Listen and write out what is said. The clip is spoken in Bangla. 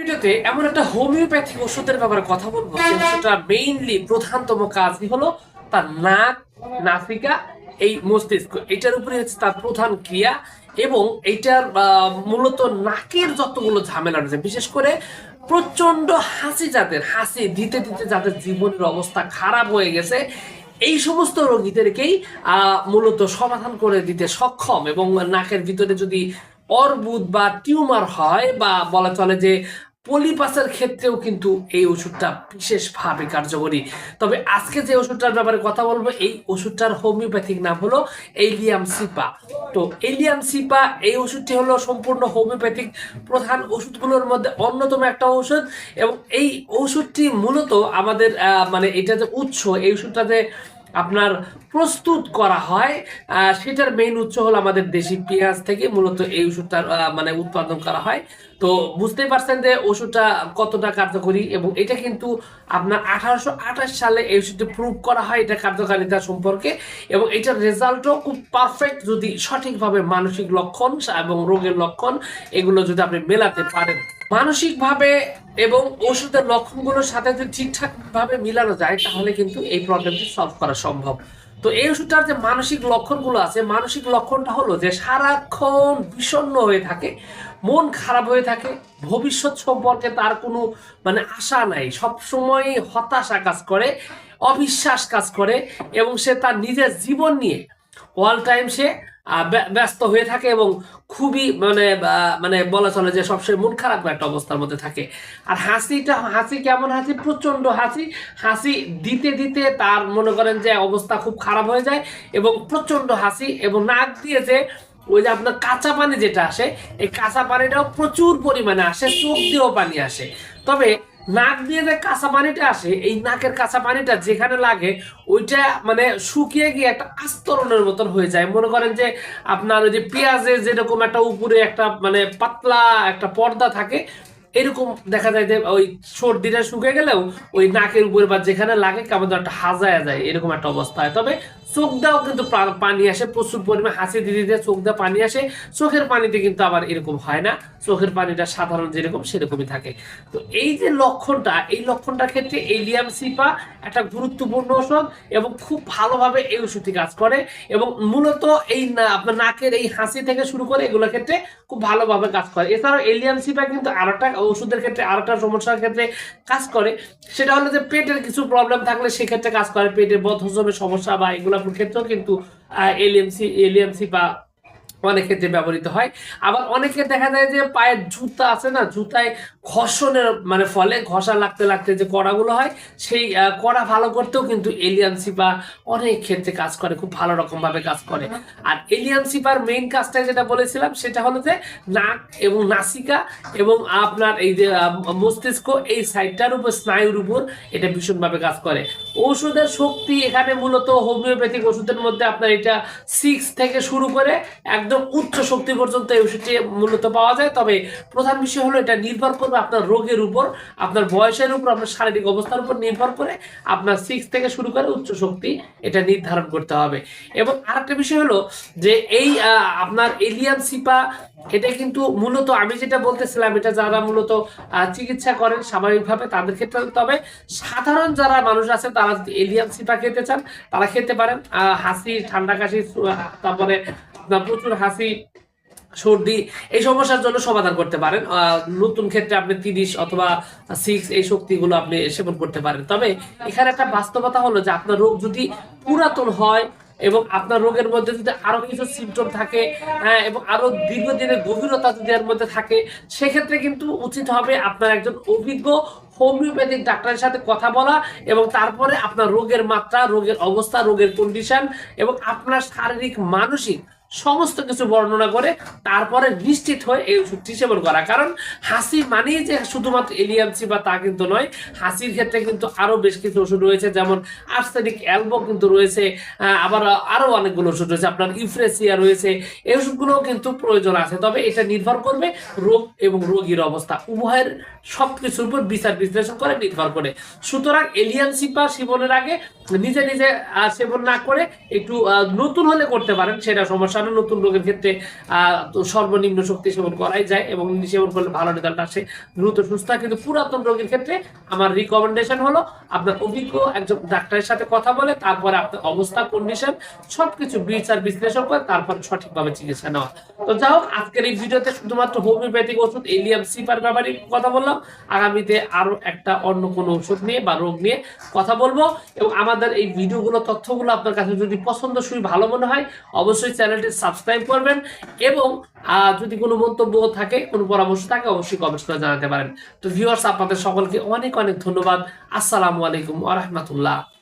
ভিডিওতে এমন একটা হোমিওপ্যাথিক ওষুধের ব্যাপারে কথা বলব, যে ওষুধটা মেইনলি প্রধানতম কাজই হলো তার নাক, নাসিকা, এই মস্তিষ্ক। এটার উপরে হচ্ছে তার প্রধান ক্রিয়া এবং এইটার মূলত নাকের যতগুলো ঝামেলা রয়েছে, বিশেষ করে প্রচণ্ড হাসি যাদের, হাসি দিতে দিতে যাদের জীবনের অবস্থা খারাপ হয়ে গেছে, এই সমস্ত রোগীদেরকেই মূলত সমাধান করে দিতে সক্ষম এবং নাকের ভিতরে যদি অর্বুদ বা টিউমার হয় বা বলা চলে যে পলিপাসের ক্ষেত্রেও কিন্তু এই ওষুধটা বিশেষভাবে কার্যকরী। তবে আজকে যে ওষুধটার ব্যাপারে কথা বলব, এই ওষুধটার হোমিওপ্যাথিক নাম হলো এলিয়াম সিপা। তো এলিয়াম সিপা, এই ওষুধটি হলো সম্পূর্ণ হোমিওপ্যাথিক প্রধান ওষুধগুলোর মধ্যে অন্যতম একটা ওষুধ এবং এই ওষুধটি মূলত আমাদের মানে এটা যে উৎস, এই ওষুধটা যে আপনার প্রস্তুত করা হয়। সেটার মেইন উৎস হলো আমাদের দেশি পেঁয়াজ থেকে মূলত এই ওষুধটা মানে উৎপাদন করা হয়। তো বুঝতেই পারছেন যে ওষুধটা কতটা কার্যকরী এবং এটা কিন্তু আপনার আঠারোশো আঠাশ সালে এই ওষুধটি প্রুভ করা হয় এটা কার্যকারিতা সম্পর্কে এবং এটার রেজাল্টও খুব পারফেক্ট যদি সঠিকভাবে মানসিক লক্ষণ এবং রোগের লক্ষণ এগুলো যদি আপনি মেলাতে পারেন। মানসিকভাবে এবং ওষুধের লক্ষণগুলোর সাথে যদি ঠিকঠাক ভাবে মিলানো যায়, তাহলে কিন্তু এই প্রবলেমটি সলভ করা সম্ভব। তো এই ওষুধটার যে মানসিক লক্ষণগুলো আছে, মানসিক লক্ষণটা হলো যে সারাক্ষণ বিষণ্ণ হয়ে থাকে, মন খারাপ হয়ে থাকে, ভবিষ্যৎ সম্পর্কে তার কোনো মানে আশা নাই সব সময় হতাশা কাজ করে, অবিশ্বাস কাজ করে এবং সে তার নিজের জীবন নিয়ে অল টাইম সে ব্যস্ত হয়ে থাকে এবং খুবই মানে মানে বলা চলে যে সবসময় মন খারাপ একটা অবস্থার মধ্যে থাকে। আর হাসিটা, হাসি কেমন হাসি? প্রচণ্ড হাসি। হাসি দিতে দিতে তার মনে করেন যে অবস্থা খুব খারাপ হয়ে যায় এবং প্রচণ্ড হাসি এবং নাক দিয়ে যে ওই যে আপনার কাঁচা পানি যেটা আসে, এই কাঁচা পানিটাও প্রচুর পরিমাণে আসে, চোখ দিয়েও পানি আসে। তবে নাক দিয়ে যে কাঁচা পানিটা আসে, এই নাকের কাঁচা পানিটা যেখানে লাগে, ওইটা মানে শুকিয়ে গিয়ে একটা আস্তরণের মতন হয়ে যায়। মনে করেন যে আপনার ওই যে পেঁয়াজের যেরকম একটা উপরে একটা মানে পাতলা একটা পর্দা থাকে, এরকম দেখা যায় যে ওই সর্দিটা শুকে গেলেও ওই নাকের উপরে বা যেখানে লাগে কেমন একটা হাজায়া যায়, এরকম একটা অবস্থা হয়। তবে চোখ দাও কিন্তু পানি আসে, প্রচুর পরিমাণে হাসি দিতে দিতে চোখ দা পানি আসে। চোখের পানিতে কিন্তু আবার এরকম হয় না। চোখের পানিটা সাধারণ যেরকম সেরকমই থাকে। তো এই যে লক্ষণটা, এই লক্ষণটার ক্ষেত্রে এলিয়াম সিপা একটা গুরুত্বপূর্ণ ওষুধ এবং খুব ভালোভাবে এই ওষুধটি কাজ করে এবং মূলত এই না- আপনার নাকের এই হাসি থেকে শুরু করে এগুলোর ক্ষেত্রে খুব ভালোভাবে কাজ করে। এছাড়াও এলিয়াম সিপা কিন্তু আরেকটা ওষুধের ক্ষেত্রে, আরেকটা সমস্যার ক্ষেত্রে কাজ করে। সেটা হলো যে পেটের কিছু প্রবলেম থাকলে সেক্ষেত্রে কাজ করে। পেটের বদহজমের সমস্যা বা এগুলোর ক্ষেত্রেও কিন্তু এলিএমসি এলিএমসি বা অনেক ক্ষেত্রে ব্যবহৃত হয়। আবার অনেকের দেখা যায় যে পায়ের জুতা আছে না, জুতায় ঘর্ষণের মানে ফলে ঘষা লাগতে লাগতে যে কড়াগুলো হয়, সেই কড়া ভালো করতেও কিন্তু এলিয়ান সিপা অনেক ক্ষেত্রে কাজ করে, খুব ভালো রকম ভাবে কাজ করে। আর এলিয়ান সিপার মেইন কাজটা যেটা বলেছিলাম, সেটা হলো যে নাক এবং নাসিকা এবং আপনার এই যে মস্তিষ্ক এই সাইডটার উপর, স্নায়ুর উপর এটা ভীষণভাবে কাজ করে। ওষুধের শক্তি এখানে মূলত হোমিওপ্যাথিক ওষুধের মধ্যে আপনার এটা সিক্স থেকে শুরু করে একদম উচ্চ শক্তি পর্যন্ত এই ওষুধটি মূলত পাওয়া যায়। তবে প্রধান বিষয় হলো, এটা নির্ভর করবে আপনার রোগের উপর, আপনার বয়সের উপর, আপনার শারীরিক অবস্থার উপর নির্ভর করে আপনার সিক্স থেকে শুরু করে উচ্চ শক্তি এটা নির্ধারণ করতে হবে। এবং আরেকটা বিষয় হলো যে এই আপনার এলিয়াম সিপা, এটা কিন্তু মূলত আমি যেটা বলতেছিলাম, এটা যারা মূলত চিকিৎসা করেন স্বাভাবিকভাবে তাদের ক্ষেত্রে তবে সাধারণ যারা মানুষ আছে তারা যদি এলিয়াম সিপা খেতে চান, তারা খেতে পারেন হাসি, ঠান্ডা কাশি, তারপরে আপনার প্রচুর হাসি সর্দি এই সমস্যার জন্য সমাধান করতে পারেন। নতুন ক্ষেত্রে আপনি তিরিশ অথবা সিক্স এই শক্তিগুলো আপনি সেবন করতে পারেন। তবে এখানে একটা বাস্তবতা হলো যে আপনার রোগ যদি পুরাতন হয় এবং আপনার রোগের মধ্যে যদি আরও কিছু সিমটম থাকে হ্যাঁ, এবং আরও দীর্ঘদিনের গভীরতা যদি এর মধ্যে থাকে সেক্ষেত্রে কিন্তু উচিত হবে আপনার একজন অভিজ্ঞ হোমিওপ্যাথিক ডাক্তারের সাথে কথা বলা এবং তারপরে আপনার রোগের মাত্রা রোগের অবস্থা রোগের কন্ডিশন এবং আপনার শারীরিক মানসিক সমস্ত কিছু বর্ণনা করে তারপরে নিশ্চিত হয়ে এই ওষুধটি সেবন করা। কারণ হাসি মানেই যে শুধুমাত্র এলিয়ানসি বা তা কিন্তু নয়, হাসির ক্ষেত্রে কিন্তু আরও বেশ কিছু ওষুধ রয়েছে, যেমন আর্সেনিক অ্যালবো কিন্তু রয়েছে আবার আরও অনেকগুলো ওষুধ রয়েছে, আপনার ইফ্রেসিয়া রয়েছে, এই ওষুধগুলোও কিন্তু প্রয়োজন আছে। তবে এটা নির্ভর করবে রোগ এবং রোগীর অবস্থা, উভয়ের সবকিছুর উপর বিচার বিশ্লেষণ করে নির্ভর করে। সুতরাং এলিয়ানসি বা সেবনের আগে নিজে নিজে সেবন না করে একটু নতুন হলে করতে পারেন, সেটা সমস্যা সমস্যা নতুন রোগের ক্ষেত্রে সর্বনিম্ন শক্তি সেবন করাই যায় এবং সেবন করলে ভালো রেজাল্ট আসে, দ্রুত সুস্থ কিন্তু পুরাতন রোগের ক্ষেত্রে আমার রিকমেন্ডেশন হলো আপনার অভিজ্ঞ একজন ডাক্তারের সাথে কথা বলে, তারপরে আপনার অবস্থা কন্ডিশন সবকিছু বিচার বিশ্লেষণ করে তারপর সঠিকভাবে চিকিৎসা নেওয়া। তো যাই হোক, আজকের এই ভিডিওতে শুধুমাত্র হোমিওপ্যাথিক ওষুধ, এলিয়াম, সিপার ব্যাপারে কথা বললাম। আগামীতে আরও একটা অন্য কোনো ওষুধ নিয়ে বা রোগ নিয়ে কথা বলব। এবং আমাদের এই ভিডিওগুলো, তথ্যগুলো আপনার কাছে যদি পছন্দ পছন্দসই ভালো মনে হয়, অবশ্যই চ্যানেলটি সাবস্ক্রাইব করবেন এবং যদি কোনো মন্তব্য থাকে, কোনো পরামর্শ থাকে, অবশ্যই কমেন্টস করে জানাতে পারেন। তো ভিউয়ার্স আপনাদের সকলকে অনেক অনেক ধন্যবাদ। আসসালামু আলাইকুম আ রাহমাতুল্লাহ।